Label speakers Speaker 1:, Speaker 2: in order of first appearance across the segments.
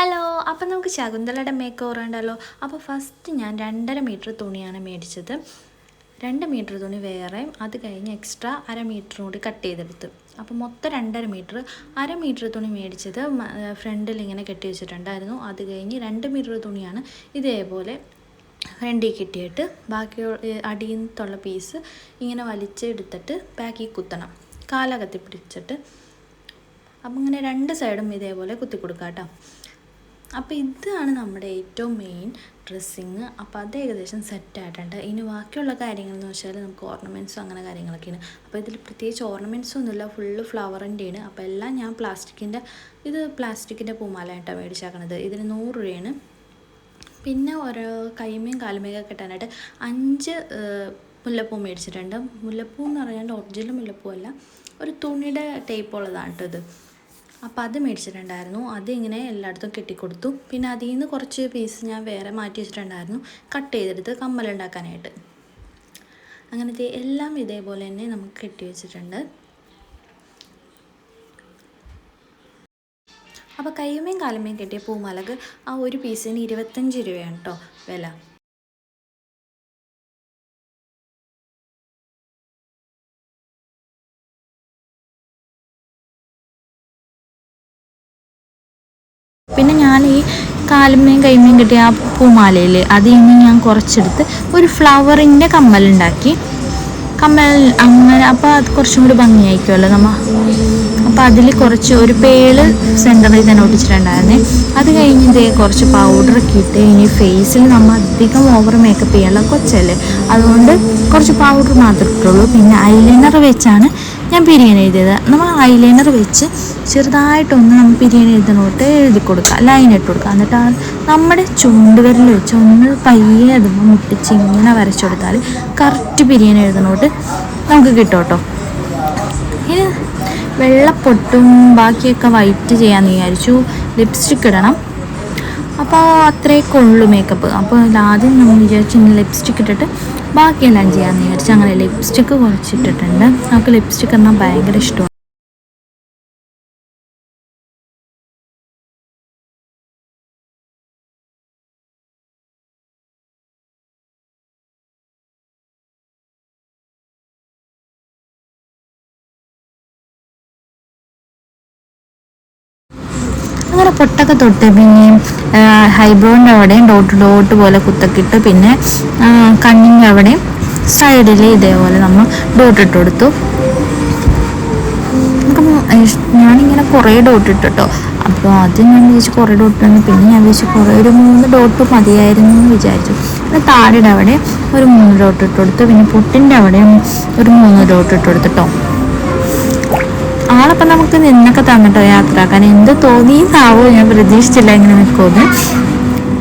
Speaker 1: Hello അപ്പം നമുക്ക് ശകുന്തളയുടെ make over ഉണ്ടല്ലോ. അപ്പോൾ ഫസ്റ്റ് ഞാൻ രണ്ടര മീറ്റർ തുണിയാണ് മേടിച്ചത്. രണ്ട് മീറ്റർ തുണി വേറെ അത് കഴിഞ്ഞ് എക്സ്ട്രാ അര മീറ്ററും കൂടി കട്ട് ചെയ്തെടുത്ത്. അപ്പോൾ മൊത്തം രണ്ടര മീറ്റർ അര മീറ്റർ തുണി മേടിച്ചത് ഫ്രണ്ടിൽ ഇങ്ങനെ കെട്ടി വെച്ചിട്ടുണ്ടായിരുന്നു. അത് കഴിഞ്ഞ് രണ്ട് മീറ്റർ തുണിയാണ് ഇതേപോലെ ഫ്രണ്ടിൽ കെട്ടിയിട്ട് ബാക്കി അടിയിൽ നിന്നുള്ള പീസ് ഇങ്ങനെ വലിച്ചെടുത്തിട്ട് ബാക്കിൽ കുത്തണം. കാലകത്തി പിടിച്ചിട്ട്. അപ്പം ഇങ്ങനെ രണ്ട് സൈഡും ഇതേപോലെ കുത്തി കൊടുക്കാം കേട്ടോ അപ്പോൾ ഇതാണ് നമ്മുടെ ഏറ്റവും മെയിൻ ഡ്രസ്സിങ് അപ്പോൾ അത് ഏകദേശം സെറ്റായിട്ടുണ്ട് ഇനി ബാക്കിയുള്ള കാര്യങ്ങൾ എന്ന് വെച്ചാൽ നമുക്ക് ഓർണമെന്റ്സും അങ്ങനെ കാര്യങ്ങളൊക്കെയാണ്. അപ്പോൾ ഇതിൽ പ്രത്യേകിച്ച് ഓർണമെന്റ്സ് ഒന്നുമില്ല. ഫുള്ള് ഫ്ലവറിന്റെയാണ് അപ്പോൾ എല്ലാം ഞാൻ പ്ലാസ്റ്റിക്കിന്റെ ഇത് പ്ലാസ്റ്റിക്കിന്റെ പൂമാലയായിട്ടാണ് മേടിച്ചാക്കണത്. ഇതിന് നൂറ് രൂപയാണ്. പിന്നെ ഓരോ കൈമയും കാലുമയൊക്കെ കിട്ടാനായിട്ട് അഞ്ച് മുല്ലപ്പൂ മേടിച്ചിട്ടുണ്ട്. മുല്ലപ്പൂ എന്ന് പറഞ്ഞാൽ ഒറിജിനൽ മുല്ലപ്പൂ അല്ല ഒരു തുണിയുടെ ടൈപ്പ് ഉള്ളതാണ് കേട്ടോ ഇത്. അപ്പോൾ അത് മേടിച്ചിട്ടുണ്ടായിരുന്നു. അതിങ്ങനെ എല്ലായിടത്തും കെട്ടിക്കൊടുത്തു. പിന്നെ അതിൽ നിന്ന് കുറച്ച് പീസ് ഞാൻ വേറെ മാറ്റി വെച്ചിട്ടുണ്ടായിരുന്നു. കട്ട് ചെയ്തെടുത്ത് കമ്മലുണ്ടാക്കാനായിട്ട് അങ്ങനത്തെ എല്ലാം ഇതേപോലെ തന്നെ നമുക്ക് കെട്ടി വെച്ചിട്ടുണ്ട്. അപ്പോൾ കയ്യുമേയും കാലുമേയും കെട്ടിയ പൂമാലക്ക് ആ ഒരു പീസിന് ഇരുപത്തഞ്ച് രൂപയാണ് കേട്ടോ വില. പിന്നെ ഞാൻ ഈ കാലുമേയും കൈമേയും കിട്ടിയ ആ പൂമാലയിൽ അതിൽ നിന്ന് ഞാൻ കുറച്ചെടുത്ത് ഒരു ഫ്ലവറിന്റെ കമ്മലുണ്ടാക്കി. കമ്മൽ അങ്ങനെ അപ്പോൾ അത് കുറച്ചും കൂടി ഭംഗിയായിരിക്കുമല്ലോ നമ്മൾ അപ്പോൾ അതിൽ കുറച്ച് ഒരു പേൾ സെന്ററിൽ തന്നെ ഒട്ടിച്ചിട്ടുണ്ടായിരുന്നേ. അത് കഴിഞ്ഞ് ഇതേ കുറച്ച് പൗഡറൊക്കെ ഇട്ട് ഇനി ഫേസിൽ നമ്മൾ അധികം ഓവർ മേക്കപ്പ് ചെയ്യാനുള്ള കൊച്ചല്ലേ. അതുകൊണ്ട് കുറച്ച് പൗഡർ മാത്രമേ ഇട്ടുള്ളൂ. പിന്നെ ഐലൈനർ വെച്ചാണ് ഞാൻ ബിരിയാണി എഴുതിയത്. നമ്മൾ ഐലൈനർ വെച്ച് ചെറുതായിട്ടൊന്ന് നമ്മൾ ബിരിയാണി എഴുതുന്നോട്ട് എഴുതി കൊടുക്കുക ലൈൻ ഇട്ട് കൊടുക്കുക എന്നിട്ട് നമ്മുടെ ചൂണ്ടുവിരൽ വെച്ച് ഒന്ന് പയ്യെ അതുമ്പോൾ മുട്ടിച്ച് ഇങ്ങനെ വരച്ചു കൊടുത്താൽ കറക്റ്റ് ബിരിയാണി എഴുതുന്നോട്ട് നമുക്ക് കിട്ടും കേട്ടോ ഇനി വെള്ളപ്പൊട്ടും ബാക്കിയൊക്കെ വൈറ്റ് ചെയ്യാമെന്ന് വിചാരിച്ചു. ലിപ്സ്റ്റിക്ക് ഇടണം. അപ്പോൾ അത്രയൊക്കെ ഉള്ളു മേക്കപ്പ് അപ്പോൾ ആദ്യം നമ്മൾ വിചാരിച്ചു ലിപ്സ്റ്റിക് ഇട്ടിട്ട് ബാക്കിയെല്ലാം ചെയ്യാമെന്ന് വിചാരിച്ചു. അങ്ങനെ ലിപ്സ്റ്റിക്ക് കുറച്ചിട്ടിട്ടുണ്ട്. നമുക്ക് ലിപ്സ്റ്റിക് എന്നാൽ ഭയങ്കര ഇഷ്ടമാണ്. പൊട്ടൊക്കെ തൊട്ട് പിന്നെയും ഹൈബ്രോന്റെ അവിടെയും ഡോട്ട് ഡോട്ട് പോലെ കുത്തക്കിട്ട് പിന്നെ കണ്ണിന്റെ അവിടെയും സൈഡിൽ ഇതേപോലെ നമ്മൾ ഡോട്ട് ഇട്ട് കൊടുത്തു. ഞാനിങ്ങനെ കുറേ ഡോട്ട് ഇട്ടിട്ടോ. അപ്പോൾ ആദ്യം ഞാൻ വിചാരിച്ചു കുറേ ഡോട്ട് പിന്നെ ഞാൻ വിചാരിച്ചു കുറേ ഒരു മൂന്ന് ഡോട്ട് മതിയായിരുന്നു എന്ന് വിചാരിച്ചു. പിന്നെ താടിയുടെ അവിടെ ഒരു മൂന്ന് ഡോട്ട് ഇട്ട് കൊടുത്തു. പിന്നെ പൊട്ടിന്റെ അവിടെ ഒരു മൂന്ന് ഡോട്ട് ഇട്ട് കൊടുത്തിട്ടോ ആളപ്പം നമുക്ക് നിന്നൊക്കെ തന്നിട്ടോ യാത്രയാക്കാൻ? എന്ത് തോന്നിയെന്നാവോ ഞാൻ പ്രതീക്ഷിച്ചില്ല ഇങ്ങനെ നിൽക്കുമെന്ന്.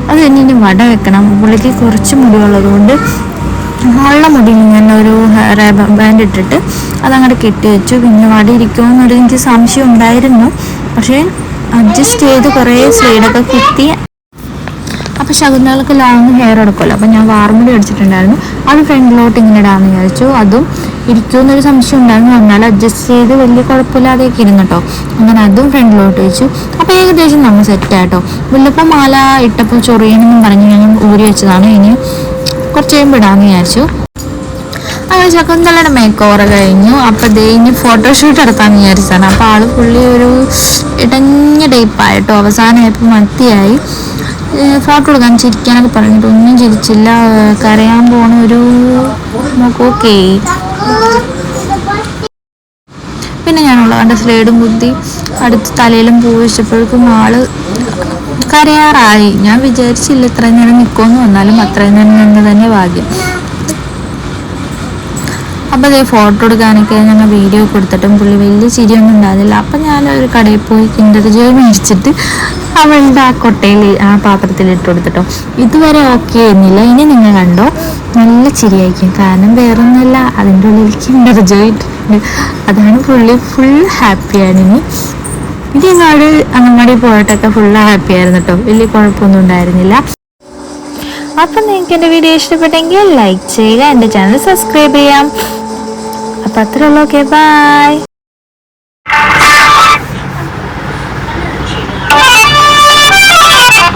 Speaker 1: അത് കഴിഞ്ഞ് ഇനി വട വെക്കണം. പുള്ളിക്ക് കുറച്ച് മുടിയുള്ളതുകൊണ്ട് ഉള്ള മുടി ഞാൻ ഒരു റബ്ബർ ബാൻഡ് ഇട്ടിട്ട് അതങ്ങോട്ട് കെട്ടി വെച്ചു. പിന്നെ വട ഇരിക്കുമെന്നൊരു എനിക്ക് സംശയം ഉണ്ടായിരുന്നു. പക്ഷേ അഡ്ജസ്റ്റ് ചെയ്ത് കുറേ സ്ലൈഡൊക്കെ കുത്തി അപ്പോൾ ശകുന്തളക്ക് ലോങ് ഹെയർ എടുക്കുമല്ലോ. അപ്പോൾ ഞാൻ വാർമുടി അടിച്ചിട്ടുണ്ടായിരുന്നു അത് ഫ്രണ്ടിലോട്ട് ഇങ്ങനെ ഇടാമെന്ന് വിചാരിച്ചു. അതും ഇരിക്കുമെന്നൊരു സംശയം ഉണ്ടായിരുന്നു. എന്നാൽ അഡ്ജസ്റ്റ് ചെയ്ത് വലിയ കുഴപ്പമില്ലാതെയൊക്കെ ഇരുന്നു കേട്ടോ. അങ്ങനെ അതും ഫ്രണ്ടിലോട്ട് വെച്ചു. അപ്പോൾ ഏകദേശം നമ്മൾ സെറ്റായിട്ടോ മുല്ലപ്പം മാല ഇട്ടപ്പോൾ ചൊറിയണമെന്നും പറഞ്ഞ് ഞാൻ ഊരി വെച്ചതാണ്. ഇനി കുറച്ച് കഴിയുമ്പോൾ ഇടാമെന്ന് വിചാരിച്ചു. അങ്ങനെ ശകുന്തളയുടെ മേക്ക് ഓവർ കഴിഞ്ഞു. അപ്പോൾ ദേ ഇനി ഫോട്ടോഷൂട്ട് നടത്താമെന്ന് വിചാരിച്ചതാണ്. അപ്പോൾ ആൾ പുള്ളി ഒരു ഇടഞ്ഞ ടൈപ്പായിട്ടോ അവസാനമായപ്പോൾ മത്തിയായി. ഫോട്ടോ എടുക്കാൻ ചിരിക്കാനൊക്കെ പറഞ്ഞിട്ട് ഒന്നും ചിരിച്ചില്ല. കരയാൻ പോണ ഒരു ഓക്കെ പിന്നെ ഞാനുള്ള കണ്ട സ്ലേഡും കുത്തി അടുത്ത് തലയിലും പൂ വെച്ചപ്പോഴേക്കും ആൾ കരയാറായി. ഞാൻ വിചാരിച്ചില്ല ഇത്രയും നേരം നിൽക്കുമെന്ന് വന്നാലും അത്രയും നേരം നിന്ന് തന്നെ ഭാഗ്യം. അപ്പോൾ അതേ ഫോട്ടോ എടുക്കാനൊക്കെ ഞങ്ങൾ വീഡിയോ കൊടുത്തിട്ടും പുള്ളി വലിയ ചിരിയൊന്നും ഉണ്ടായിരുന്നില്ല. അപ്പം ഞാനൊരു കടയിൽ പോയി കിൻഡർ ജോയ് മേടിച്ചിട്ട് അവളുടെ ആ കൊട്ടയിൽ ആ പാത്രത്തിൽ ഇട്ട് കൊടുത്തിട്ടോ. ഇതുവരെ ഓക്കെ ആയിരുന്നില്ല. ഇനി നിങ്ങൾ കണ്ടോ? നല്ല ചിരിയായിരിക്കും. കാരണം വേറൊന്നുമല്ല. അതിന്റെ ജോയ് ഇട്ടിട്ടുണ്ട് അതാണ് പുള്ളി ഫുൾ ഹാപ്പിയാണ് ഇനി. ഇനി ഞങ്ങൾ അങ്ങാടി പോയിട്ടൊക്കെ ഫുൾ ഹാപ്പി ആയിരുന്നു കേട്ടോ വലിയ കുഴപ്പമൊന്നും ഉണ്ടായിരുന്നില്ല. അപ്പം നിങ്ങൾക്ക് എന്റെ വീഡിയോ ഇഷ്ടപ്പെട്ടെങ്കിൽ ലൈക്ക് ചെയ്യുക എന്റെ ചാനൽ സബ്സ്ക്രൈബ് ചെയ്യാം. അപ്പം അത്രയുള്ളൂ ഓക്കെ ബൈ